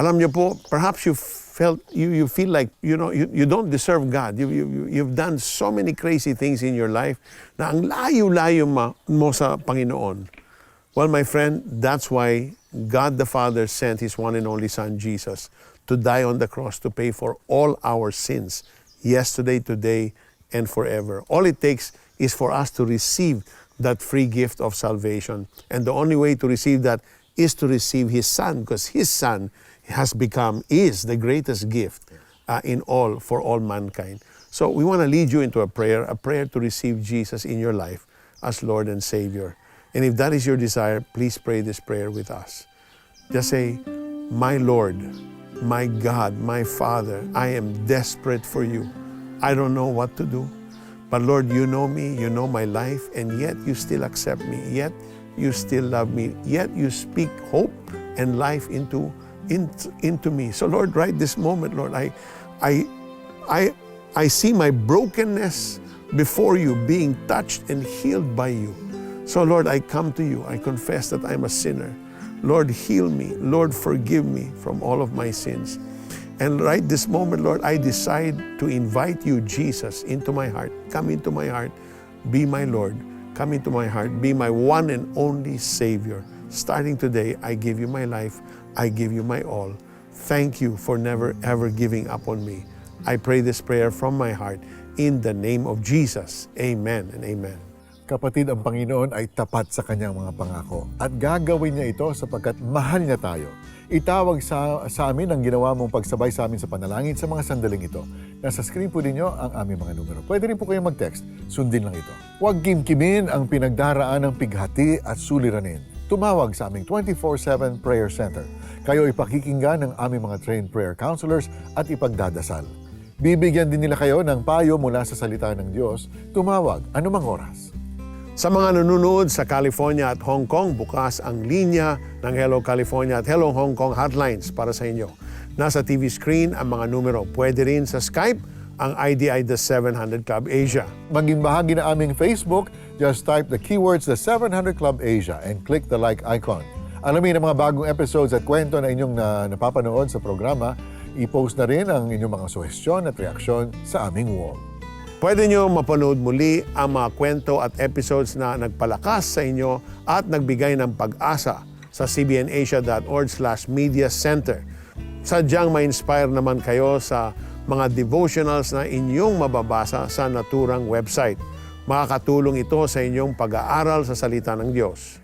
alam niyo po, perhaps you felt, you, you feel like, you know, you, you don't deserve God. You, you, you- you've done so many crazy things in your life na ang layo-layo mo sa Panginoon. Well, my friend, that's why God the Father sent His one and only Son, Jesus, to die on the cross to pay for all our sins, yesterday, today, and forever. All it takes is for us to receive that free gift of salvation. And the only way to receive that is to receive His Son, because His Son has become, is the greatest gift uh, in all, for all mankind. So we want to lead you into a prayer, a prayer to receive Jesus in your life as Lord and Savior. And if that is your desire, please pray this prayer with us. Just say, My Lord, my God, my Father, I am desperate for you. I don't know what to do. But Lord, you know me, you know my life, and yet you still accept me. Yet you still love me. Yet you speak hope and life into, into, into me. So Lord, right this moment, Lord, I, I, I, I see my brokenness before you being touched and healed by you. So, Lord, I come to you. I confess that I'm a sinner. Lord, heal me. Lord, forgive me from all of my sins. And right this moment, Lord, I decide to invite you, Jesus, into my heart. Come into my heart. Be my Lord. Come into my heart. Be my one and only Savior. Starting today, I give you my life. I give you my all. Thank you for never ever giving up on me. I pray this prayer from my heart in the name of Jesus. Amen and amen. Kapatid, ang Panginoon ay tapat sa kanyang mga pangako at gagawin niya ito sapagkat mahal niya tayo. Itawag sa, sa amin ang ginawa mong pagsabay sa amin sa panalangin sa mga sandaling ito. Nasa screen po ninyo ang aming mga numero. Pwede rin po kayong mag-text. Sundin lang ito. Huwag kimkimin ang pinagdaraan ng pighati at suliranin. Tumawag sa aming 24-7 Prayer Center. Kayo ipakikinggan ng aming mga trained prayer counselors at ipagdadasal. Bibigyan din nila kayo ng payo mula sa salita ng Diyos. Tumawag anumang oras. Sa mga nanonood sa California at Hong Kong, bukas ang linya ng Hello California at Hello Hong Kong hotlines para sa inyo. Nasa TV screen ang mga numero. Pwede rin sa Skype ang IDI The 700 Club Asia. Maging bahagi na aming Facebook, just type the keywords The 700 Club Asia and click the like icon. Alamin ang mga bagong episodes at kwento na inyong na, napapanood sa programa, i-post na rin ang inyong mga suhestyon at reaksyon sa aming wall. Pwede nyo mapanood muli ang mga kwento at episodes na nagpalakas sa inyo at nagbigay ng pag-asa sa cbnasia.org slash media center. Sadyang ma-inspire naman kayo sa mga devotionals na inyong mababasa sa naturang website. Makakatulong ito sa inyong pag-aaral sa salita ng Diyos.